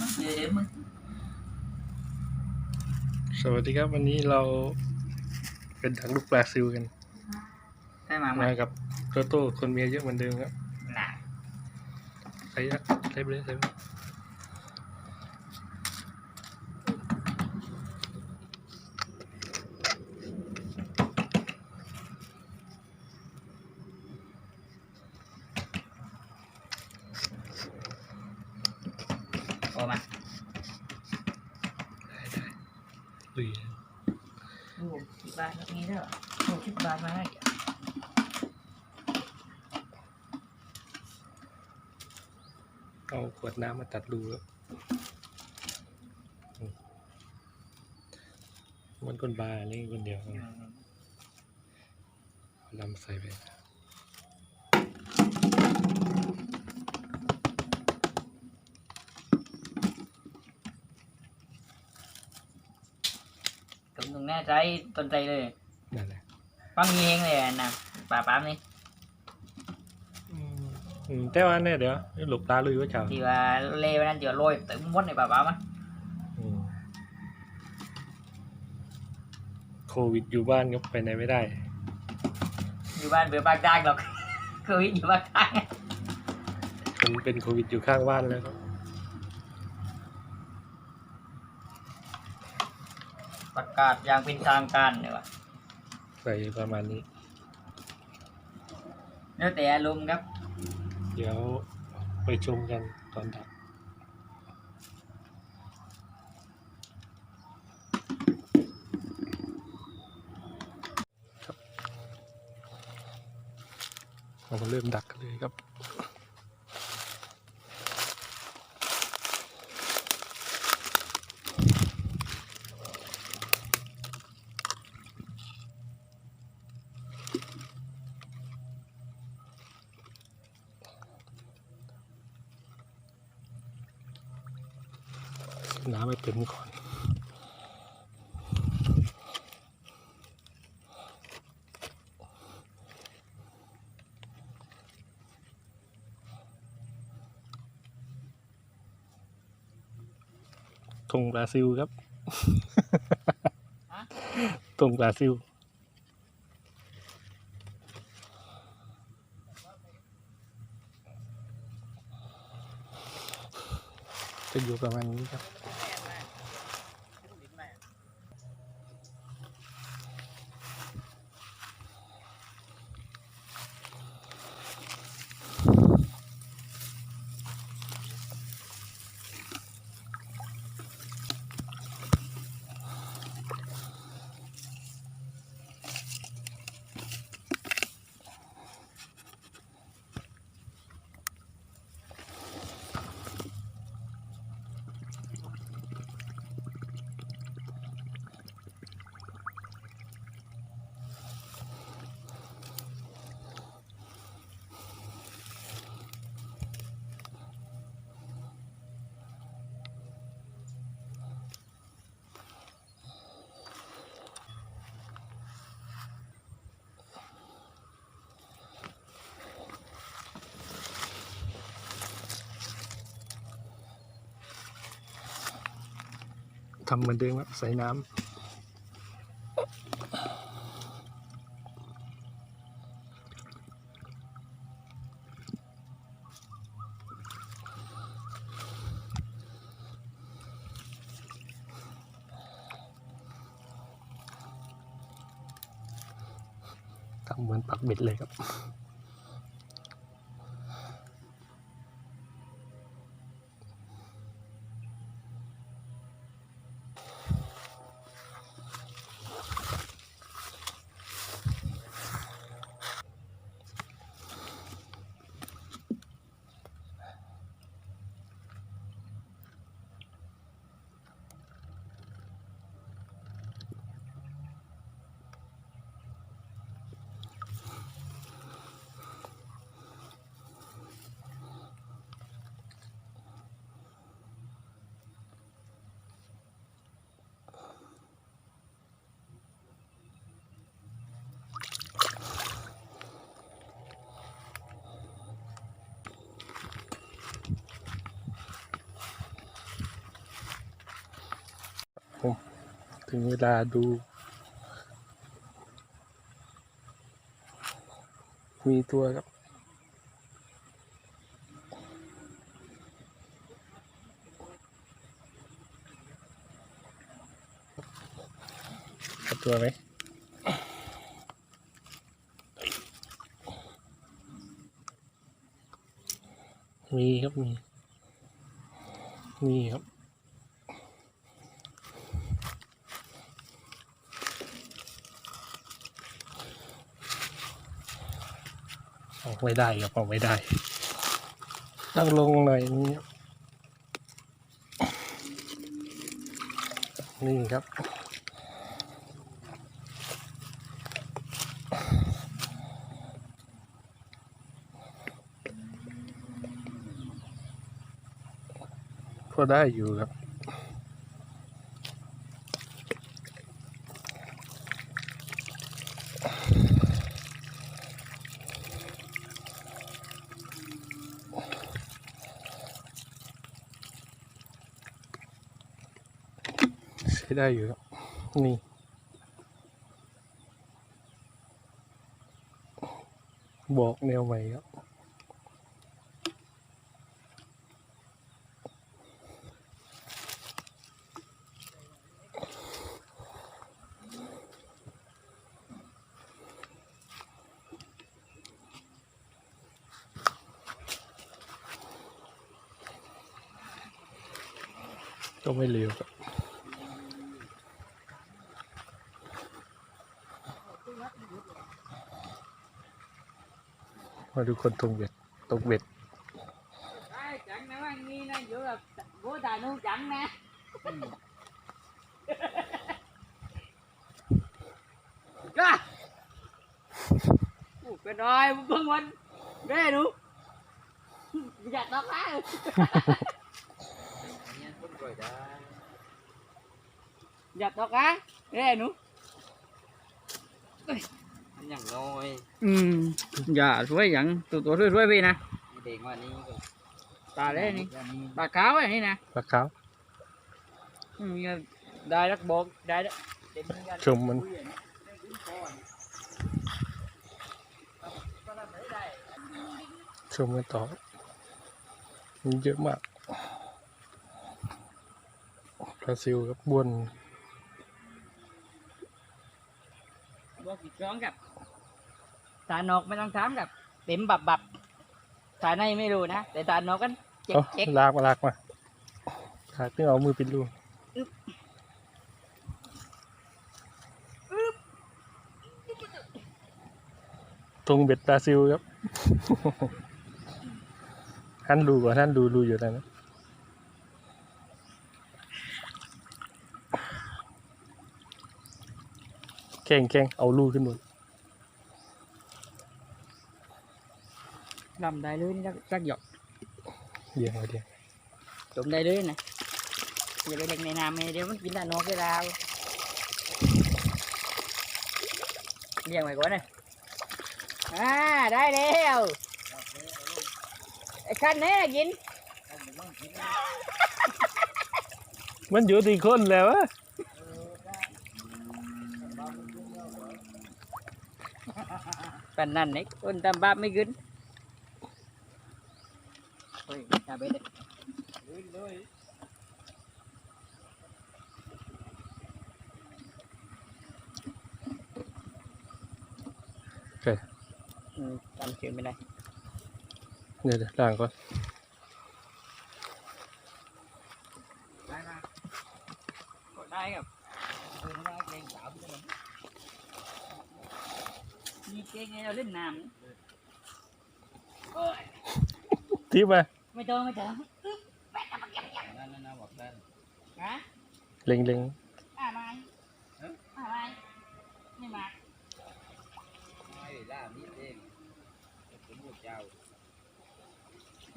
มึงเดี๋ยวเดี๋ยวมึงสวัสดีครับ วันนี้เราเป็นถังลูกปลาซิลกัน ได้มาไหมมากับโตโต้คนเมียเยอะเหมือนเดิมครับน่ะ ใส่อะใส่ไปเลยใส่ไปเลย อ้มาลุยดูสิบบาทแบบนี้เด้อดูสิบบาทมาให้เอาขวดน้ำมาตัดรูครับอืมมันก้นบาร์นี่คนเดียวเอาลำใส่ไป กำลังแน่ ใจตนใจเลยนั่นแหละฟังเองเลยนะป่าปั๊มนี่อืมอืมแต่ว่าเนี่ยเดี๋ยวหลบตาลุยว่าเจ้าที่ว่าเล่วันนั้นเดี๋ยวโรยเต็มมดในป่าปั๊มอะอืมโควิดอยู่บ้านก็ไปไหนไม่ได้ อยู่บ้านเบื่อปากจ้างหรอกเคยอยู่ปากจ้างคนเป็นโควิดอยู่ข้างบ้านแล้วครับ ประกาศอย่างเป็นทางการเลยว่ะใส่ประมาณนี้ แล้วแต่อารมณ์ครับ เดี๋ยวไปชมกันตอนดับครับเรามาเริ่มดักกันเลยครับ เต็มก่อนธงบราซิลครับฮะธงบราซิลจะอยู่ประมาณนี้ครับ ทำเหมือนเดิมครับใส่น้ำทำเหมือนปักเบ็ดเลยครับ ถึงเวลาดู มีตัวครับเอาตัวไหมมีครับมี มีครับ ออก ไม่ได้ครับออกไม่ได้ต้องลงหน่อยนี้นี่ครับ ก็ได้อยู่ครับ ได้อยู่ครับนี่บอกแนวใหม่ครับ มาดูคนตรงเบ็ดตกเบ็ด Đấy, chẳng nếu anh nghi này giữa là bố tài nu chẳng nè ra Ủa, cái rồi bưng mình đây đủ giặt đó khá giặt đó khá đây nữa มั นอย่างน้อย ừ dạ suối dẫn tụi tụi suối suối vì nè เด็กว่านี้ก็ bà đấy nè อันนี้ bà cáo này nè ปลาขาว Ừ, đây đất bột đây đó Để mình ra ชมมันชมกันต่อมีเยอะมากบราซิลครับบนบอกอีกครั้งกับ ตานอกไม่ต้องถามกับเต็มบับบับตาในไม่รู้นะ แต่ตานอกกันเจ๊กเอาเจ๊กลากมาลากมาขาดเพิ่งเอามือปิดรูตรงเบ็ดบราซิลครับ ท่านดูก่อนท่านดูรูอยู่แล้วนะแข่งแข่งเอาลูกขึ้นหม ดลำได้เลยนี่จักจักหยอกเดี๋ยวเดี๋ยวจุ่มได้เลยนะอย่าไปเล็กในน้ำไงเดี๋ยวมันกินตานอก cái rau เลี้ยงไว้ก่อนเลยอ่าได้แล้วไอ้คันนี้กิน มันอยู่ที่คนแล้วอะปันนั่นนี่คนตามบ้าไม่กินเฮ้ยชาเบ็ดเลยอืมจำชื่อไม่ได้เดี๋ยวเดี๋ยวล้างก่อน ได้มากดได้ครับคือไม่ได้เกรงสาวพี่เลยมีเกรงไงเราเล่นน้ำนี่โอ้ยทิปมาไม่ต้องไม่ต้องนั่นนั่นนั่นบอกนั่นฮะเล็งเล็งอ่าไม่อ่าไม่ไม่มาไม่ล่ามีดเองผมพูดเจ้า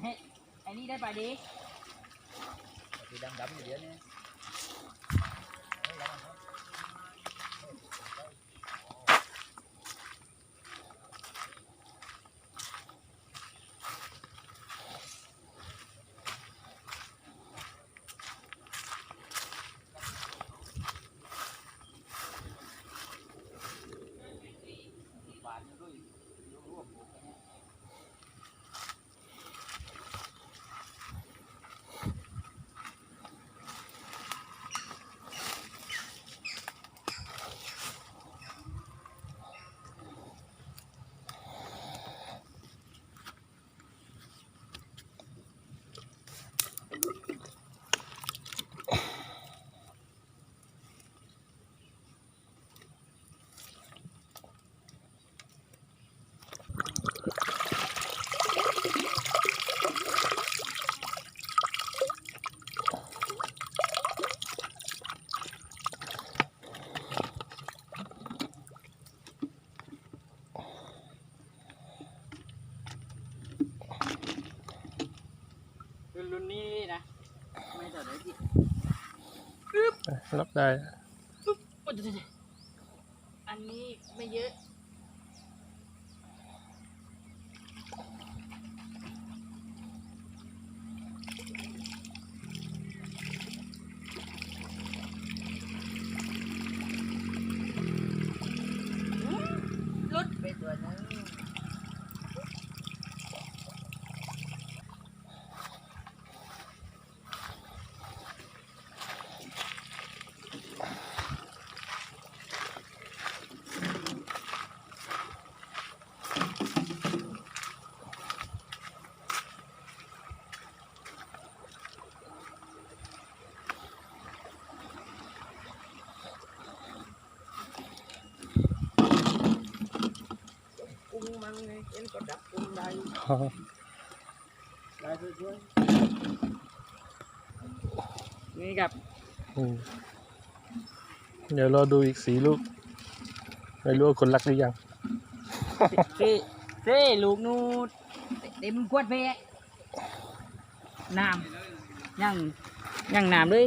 เฮ้ยไอ้นี่ได้ไปดิคือดำดำอยู่เดี๋ยวนี้ อะ รับได้ อันนี้ไม่เยอะ กุ้งมันไงเอ็นก็ดักกุ้งได้อ๋อได้ด้วยนี่กับอืมเดี๋ยวรอดูอีกสีลูก ไม่รู้ว่าคนรักหรือยัง เซ่เซ่ลูกนูดเต็มขวดเพะน้ำยังยังน้ำเลย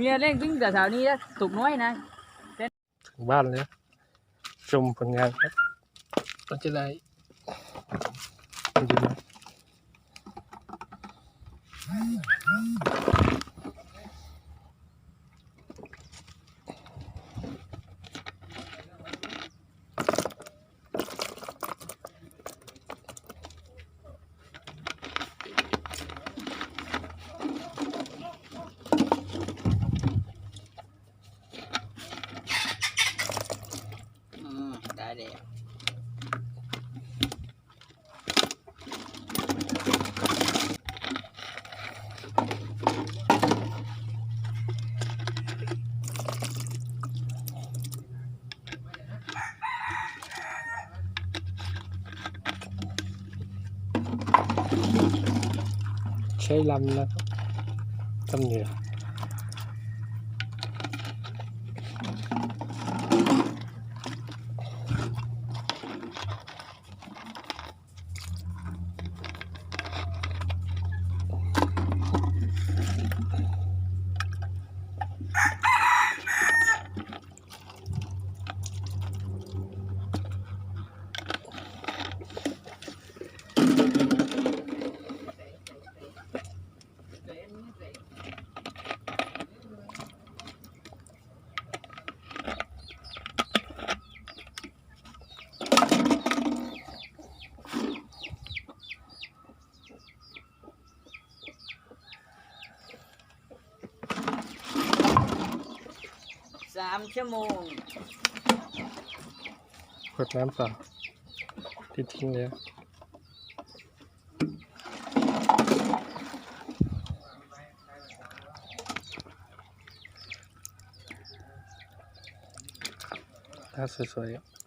เมียเล่นวิ่งแต่สาวนี้นะตุกน้อยนะถึงบ้านเลยชมผลงานครับก็จะได้ดูนะ 65 nó là tâm nhiều ามชั่วโมงขวดน้ำเปล่าที่ทิ้งแล้วถ้าสวยๆ